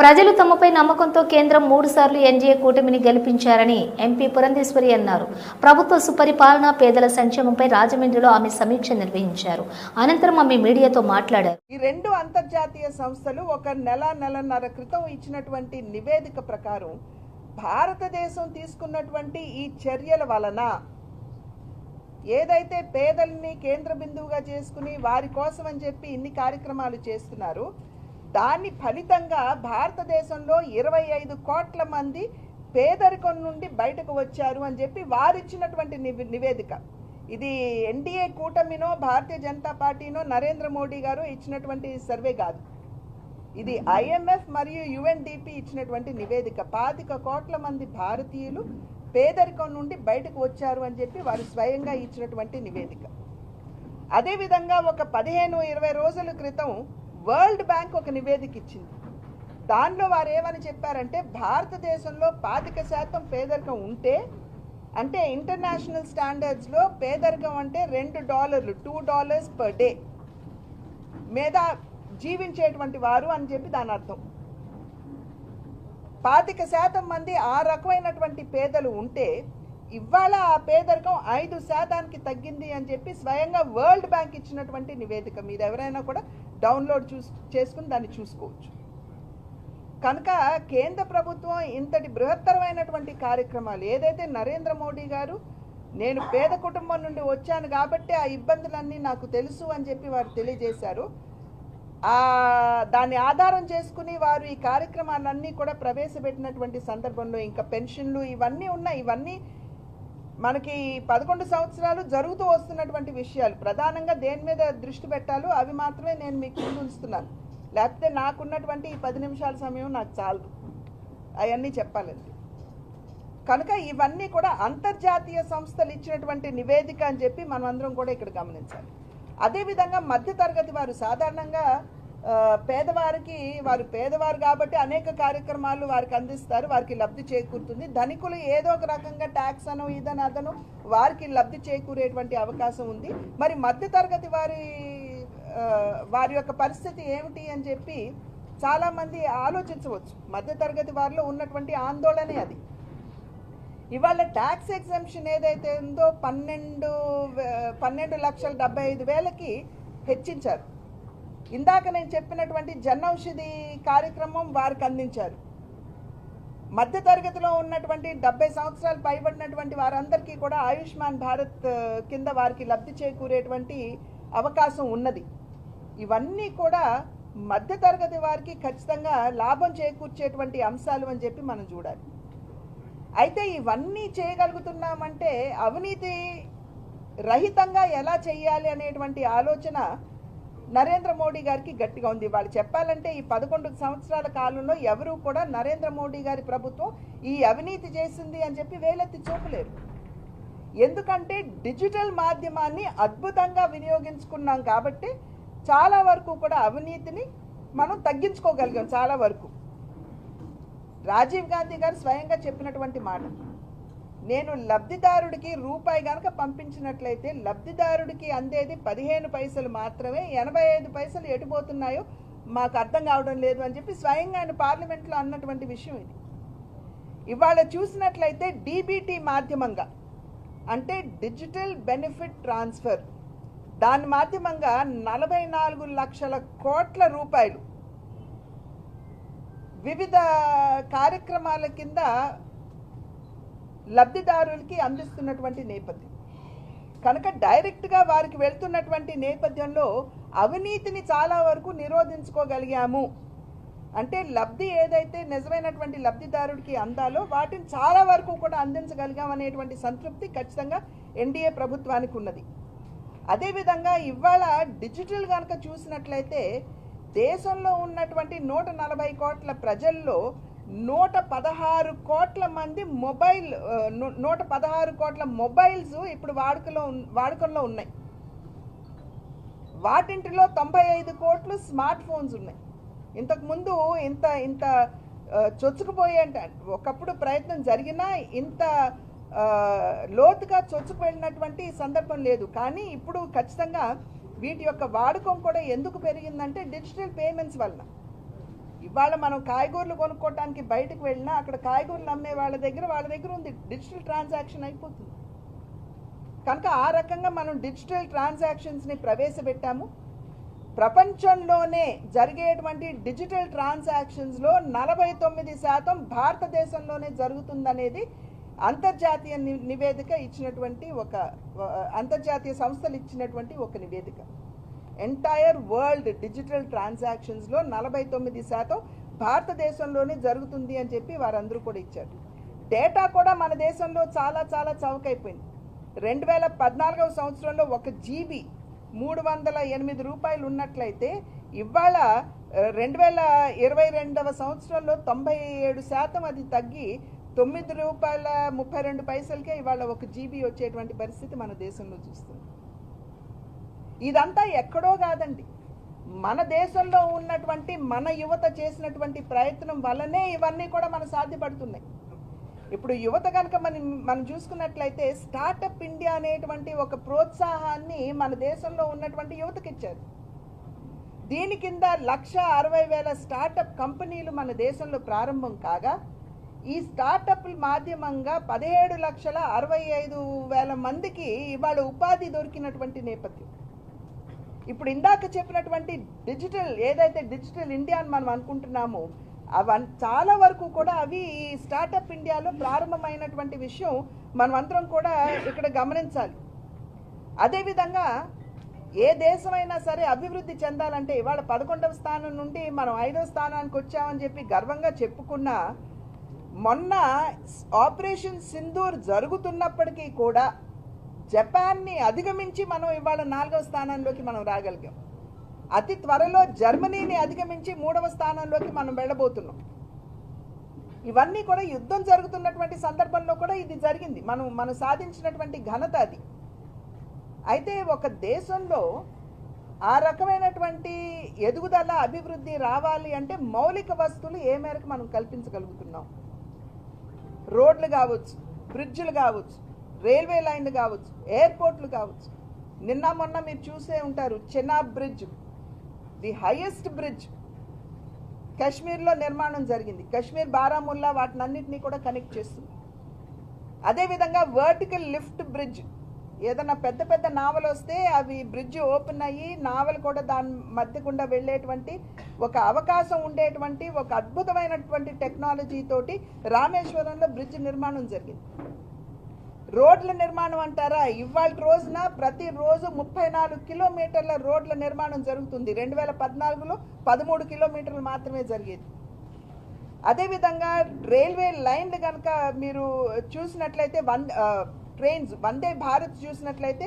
ప్రజలు తమపై నమ్మకంతో కేంద్రం మూడు సార్లు ఎన్డీఏ కూటమిని గెలిపించారని ఎంపీ పురంధేశ్వరి అన్నారు. ప్రభుత్వ సుపరిపాలన పేదల సంక్షేమంపై రాజమండ్రిలో ఆమె సమీక్ష నిర్వహించారు. అనంతరం ఆమె మీడియాతో మాట్లాడారు. ఈ రెండు అంతర్జాతీయ సంస్థలు ఒక నెల నెలన్నర క్రితం ఇచ్చినటువంటి నివేదిక ప్రకారం భారతదేశం తీసుకున్నటువంటి ఈ చర్యల వలన ఏదైతే పేదల్ని కేంద్ర బిందువుగా చేసుకుని వారి కోసం అని చెప్పి ఇన్ని కార్యక్రమాలు చేస్తున్నారు దాని ఫలితంగా భారతదేశంలో ఇరవై ఐదు కోట్ల మంది పేదరికం నుండి బయటకు వచ్చారు అని చెప్పి వారిచ్చినటువంటి నివే- నివేదిక. ఇది ఎన్డీఏ కూటమినో భారతీయ జనతా పార్టీనో నరేంద్ర మోడీ గారు ఇచ్చినటువంటి సర్వే కాదు. ఇది ఐఎంఎఫ్ మరియు యుఎన్డిపి ఇచ్చినటువంటి నివేదిక. పాతిక కోట్ల మంది భారతీయులు పేదరికం నుండి బయటకు వచ్చారు అని చెప్పి వారు స్వయంగా ఇచ్చినటువంటి నివేదిక. అదేవిధంగా ఒక పదిహేను ఇరవై రోజుల క్రితం వరల్డ్ బ్యాంక్ ఒక నివేదిక ఇచ్చింది. దానిలో వారు ఏమని చెప్పారంటే భారతదేశంలో పాతిక శాతం పేదరికం ఉంటే అంటే ఇంటర్నేషనల్ స్టాండర్డ్స్లో పేదరికం అంటే రెండు డాలర్లు టూ డాలర్స్ పర్ డే మీద జీవించేటువంటి వారు అని చెప్పి దాని అర్థం. పాతిక శాతం మంది ఆ రకమైనటువంటి పేదలు ఉంటే ఇవాళ ఆ పేదరికం ఐదు శాతానికి తగ్గింది అని చెప్పి స్వయంగా వరల్డ్ బ్యాంక్ ఇచ్చినటువంటి నివేదిక మీరు ఎవరైనా కూడా డౌన్లోడ్ చూస్ చేసుకుని దాన్ని చూసుకోవచ్చు. కనుక కేంద్ర ప్రభుత్వం ఇంతటి బృహత్తరమైనటువంటి కార్యక్రమాలు ఏదైతే నరేంద్ర మోడీ గారు నేను పేద కుటుంబం నుండి వచ్చాను కాబట్టి ఆ ఇబ్బందులన్నీ నాకు తెలుసు అని చెప్పి వారు తెలియజేశారు. ఆ దాన్ని ఆధారం చేసుకుని వారు ఈ కార్యక్రమాలన్నీ కూడా ప్రవేశపెట్టినటువంటి సందర్భంలో ఇంకా పెన్షన్లు ఇవన్నీ ఉన్నాయి ఇవన్నీ మనకి పదకొండు సంవత్సరాలు జరుగుతూ వస్తున్నటువంటి విషయాలు. ప్రధానంగా దేని మీద దృష్టి పెట్టాలో అవి మాత్రమే నేను మీకు ముందు ఉంచుతున్నాను. లేకపోతే నాకున్నటువంటి ఈ పది నిమిషాల సమయం నాకు చాలు అవన్నీ చెప్పాలండి కనుక ఇవన్నీ కూడా అంతర్జాతీయ సంస్థలు ఇచ్చినటువంటి నివేదిక అని చెప్పి మనం అందరం కూడా ఇక్కడ గమనించాలి. అదేవిధంగా మధ్యతరగతి వారు సాధారణంగా పేదవారికి వారు పేదవారు కాబట్టి అనేక కార్యక్రమాలు వారికి అందిస్తారు వారికి లబ్ధి చేకూరుతుంది. ధనికులు ఏదో ఒక రకంగా ట్యాక్స్ అను ఇదని అదను వారికి లబ్ధి చేకూరేటువంటి అవకాశం ఉంది. మరి మధ్యతరగతి వారి వారి యొక్క పరిస్థితి ఏమిటి అని చెప్పి చాలామంది ఆలోచించవచ్చు. మధ్యతరగతి వారిలో ఉన్నటువంటి ఆందోళనే అది. ఇవాళ ట్యాక్స్ ఎగ్జామ్షన్ ఏదైతే ఉందో పన్నెండు పన్నెండు లక్షల డెబ్బై ఐదు వేలకి హెచ్చించారు. ఇందాక నేను చెప్పినటువంటి జన్ ఔషధి కార్యక్రమం వారికి అందించారు. మధ్యతరగతిలో ఉన్నటువంటి డెబ్బై సంవత్సరాలు పైబడినటువంటి వారందరికీ కూడా ఆయుష్మాన్ భారత్ కింద వారికి లబ్ధి చేకూరేటువంటి అవకాశం ఉన్నది. ఇవన్నీ కూడా మధ్యతరగతి వారికి ఖచ్చితంగా లాభం చేకూర్చేటువంటి అంశాలు అని చెప్పి మనం చూడాలి. అయితే ఇవన్నీ చేయగలుగుతున్నామంటే అవినీతి రహితంగా ఎలా చేయాలి అనేటువంటి ఆలోచన నరేంద్ర మోడీ గారికి గట్టిగా ఉంది. వాళ్ళు చెప్పాలంటే ఈ పదకొండు సంవత్సరాల కాలంలో ఎవరూ కూడా నరేంద్ర మోడీ గారి ప్రభుత్వం ఈ అవినీతి చేసింది అని చెప్పి వేలెత్తి చూపలేరు. ఎందుకంటే డిజిటల్ మాధ్యమాన్ని అద్భుతంగా వినియోగించుకున్నాం కాబట్టి చాలా వరకు కూడా అవినీతిని మనం తగ్గించుకోగలిగాం చాలా వరకు. రాజీవ్ గాంధీ గారు స్వయంగా చెప్పినటువంటి మాట. నేను లబ్ధిదారుడికి రూపాయి గనక పంపించినట్లయితే లబ్ధిదారుడికి అందేది పదిహేను పైసలు మాత్రమే ఎనభై ఐదు పైసలు ఎటుపోతున్నాయో మాకు అర్థం కావడం లేదు అని చెప్పి స్వయంగా ఆయన పార్లమెంట్లో అన్నటువంటి విషయం ఇది. ఇవాళ చూసినట్లయితే డీబీటీ మాధ్యమంగా అంటే డిజిటల్ బెనిఫిట్ ట్రాన్స్ఫర్ దాని మాధ్యమంగా నలభై నాలుగు లక్షల కోట్ల రూపాయలు వివిధ కార్యక్రమాల కింద లబ్ధిదారులకి అందిస్తున్నటువంటి నేపథ్యం. కనుక డైరెక్ట్గా వారికి వెళ్తున్నటువంటి నేపథ్యంలో అవినీతిని చాలా వరకు నిరోధించుకోగలిగాము. అంటే లబ్ధి ఏదైతే నిజమైనటువంటి లబ్ధిదారుడికి అందాలో వాటిని చాలా వరకు కూడా అందించగలిగాం అనేటువంటి సంతృప్తి ఖచ్చితంగా ఎన్డీఏ ప్రభుత్వానికి ఉన్నది. అదేవిధంగా ఇవాళ డిజిటల్ కనుక చూసినట్లయితే దేశంలో ఉన్నటువంటి నూట నలభై కోట్ల ప్రజల్లో నూట పదహారు కోట్ల మంది మొబైల్ నూట పదహారు కోట్ల మొబైల్స్ ఇప్పుడు వాడుకలో వాడుకంలో ఉన్నాయి. వాటింటిలో తొంభై ఐదు కోట్లు స్మార్ట్ ఫోన్స్ ఉన్నాయి. ఇంతకుముందు ఇంత ఇంత చొచ్చుకుపోయే అంటే ఒకప్పుడు ప్రయత్నం జరిగినా ఇంత లోతుగా చొచ్చుకుపోయినటువంటి సందర్భం లేదు. కానీ ఇప్పుడు ఖచ్చితంగా వీటి యొక్క వాడకం కూడా ఎందుకు పెరిగిందంటే డిజిటల్ పేమెంట్స్ వలన. ఇవాళ మనం కాయగూరలు కొనుక్కోవడానికి బయటకు వెళ్ళినా అక్కడ కాయగూరలు అమ్మే వాళ్ళ దగ్గర వాళ్ళ దగ్గర ఉంది. డిజిటల్ ట్రాన్సాక్షన్ అయిపోతుంది. కనుక ఆ రకంగా మనం డిజిటల్ ట్రాన్సాక్షన్స్ని ప్రవేశపెట్టాము. ప్రపంచంలోనే జరిగేటువంటి డిజిటల్ ట్రాన్సాక్షన్స్లో నలభై తొమ్మిది శాతం భారతదేశంలోనే జరుగుతుందనేది అంతర్జాతీయ ని- నివేదిక ఇచ్చినటువంటి ఒక అంతర్జాతీయ సంస్థలు ఇచ్చినటువంటి ఒక నివేదిక. ఎంటైర్ వరల్డ్ డిజిటల్ ట్రాన్సాక్షన్స్లో నలభై తొమ్మిది శాతం భారతదేశంలోనే జరుగుతుంది అని చెప్పి వారందరూ కూడా ఇచ్చారు. డేటా కూడా మన దేశంలో చాలా చాలా చౌకైపోయింది. రెండు వేల పద్నాలుగవ సంవత్సరంలో ఒక జీబీ మూడు వందల ఎనిమిది రూపాయలు ఉన్నట్లయితే ఇవాళ రెండు వేల ఇరవై రెండవ సంవత్సరంలో తొంభై ఏడు శాతం అది తగ్గి తొమ్మిది రూపాయల ముప్పై రెండు పైసలకే ఇవాళ ఒక జీబీ వచ్చేటువంటి పరిస్థితి మన దేశంలో చూస్తుంది ఇదంతా ఎక్కడో కాదండి. మన దేశంలో ఉన్నటువంటి మన యువత చేసినటువంటి ప్రయత్నం వల్లనే ఇవన్నీ కూడా మన సాధ్యపడుతున్నాయి. ఇప్పుడు యువత కనుక మనం మనం చూసుకున్నట్లయితే స్టార్టప్ ఇండియా అనేటువంటి ఒక ప్రోత్సాహాన్ని మన దేశంలో ఉన్నటువంటి యువతకి ఇచ్చారు. దీని కింద లక్ష అరవై వేల స్టార్టప్ కంపెనీలు మన దేశంలో ప్రారంభం కాగా ఈ స్టార్టప్ల మాధ్యమంగా పదిహేడు లక్షల అరవై ఐదు వేల మందికి ఇవాళ ఉపాధి దొరికినటువంటి నేపథ్యం. ఇప్పుడు ఇందాక చెప్పినటువంటి డిజిటల్ ఏదైతే డిజిటల్ ఇండియా అని మనం అనుకుంటున్నామో అవన్ చాలా వరకు కూడా అవి ఈ స్టార్టప్ ఇండియాలో ప్రారంభమైనటువంటి విషయం మనం అందరం కూడా ఇక్కడ గమనించాలి. అదేవిధంగా ఏ దేశమైనా సరే అభివృద్ధి చెందాలంటే ఇవాళ పదకొండవ స్థానం నుండి మనం ఐదవ స్థానానికి వచ్చామని చెప్పి గర్వంగా చెప్పుకున్నా మొన్న ఆపరేషన్ సింధూర్ జరుగుతున్నప్పటికీ కూడా జపాన్ని అధిగమించి మనం ఇవాళ నాలుగవ స్థానంలోకి మనం రాగలిగాం. అతి త్వరలో జర్మనీని అధిగమించి మూడవ స్థానంలోకి మనం వెళ్ళబోతున్నాం. ఇవన్నీ కూడా యుద్ధం జరుగుతున్నటువంటి సందర్భంలో కూడా ఇది జరిగింది. మనం మనం సాధించినటువంటి ఘనత అది. అయితే ఒక దేశంలో ఆ రకమైనటువంటి ఎదుగుదల అభివృద్ధి రావాలి అంటే మౌలిక వస్తువులు ఏ మేరకు మనం కల్పించగలుగుతున్నాం? రోడ్లు కావచ్చు బ్రిడ్జ్లు కావచ్చు రైల్వే లైన్ కావచ్చు ఎయిర్పోర్ట్లు కావచ్చు. నిన్న మొన్న మీరు చూసే ఉంటారు Chenab bridge the highest bridge. కాశ్మీర్లో నిర్మాణం జరిగింది. కాశ్మీర్ బారాముల్లా వాటిని అన్నింటినీ కూడా కనెక్ట్ చేస్తుంది. అదేవిధంగా వర్టికల్ లిఫ్ట్ బ్రిడ్జ్. ఏదైనా పెద్ద పెద్ద నావలు వస్తే అవి బ్రిడ్జ్ ఓపెన్ అయ్యి నావలు కూడా దాని మధ్య గుండా వెళ్ళేటువంటి ఒక అవకాశం ఉండేటువంటి ఒక అద్భుతమైనటువంటి టెక్నాలజీ తోటి రామేశ్వరంలో బ్రిడ్జ్ నిర్మాణం జరిగింది. రోడ్ల నిర్మాణం అంటారా? ఇవాళ రోజున ప్రతిరోజు ముప్పై నాలుగు కిలోమీటర్ల రోడ్ల నిర్మాణం జరుగుతుంది. రెండు వేల పద్నాలుగులో పదమూడు కిలోమీటర్లు మాత్రమే జరిగేది. అదేవిధంగా రైల్వే లైన్లు కనుక మీరు చూసినట్లయితే వన్ ట్రైన్స్ వందే భారత్ చూసినట్లయితే